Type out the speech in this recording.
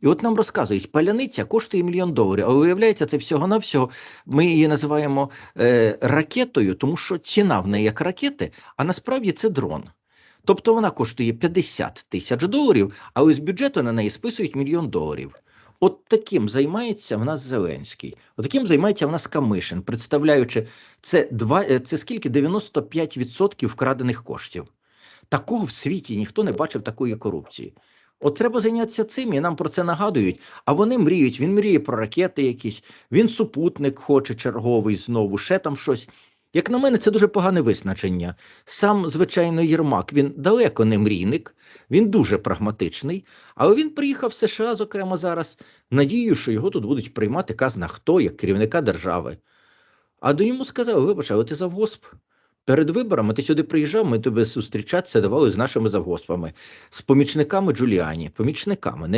І от нам розказують, паляниця коштує мільйон доларів, а виявляється, це всього-навсього. Ми її називаємо е, ракетою, тому що ціна в неї як ракети, а насправді це дрон. Тобто вона коштує 50 тисяч доларів, а ось з бюджету на неї списують мільйон доларів. От таким займається в нас Зеленський. От таким займається в нас Камишин, представляючи це два е, це скільки 95% вкрадених коштів. Такого в світі ніхто не бачив такої корупції. От треба зайнятися цим, і нам про це нагадують. А вони мріють. Він мріє про ракети якісь, він супутник хоче черговий знову, ще там щось. Як на мене, це дуже погане визначення. Сам, звичайно, Єрмак, він далеко не мрійник, він дуже прагматичний, але він приїхав в США, зокрема, зараз, надією, що його тут будуть приймати казна хто, як керівника держави. А до ньому сказали: вибач, але ти завгосп. Перед виборами ти сюди приїжджав, ми тебе зустрічатися давали з нашими завгоспами, з помічниками Джуліані, помічниками, не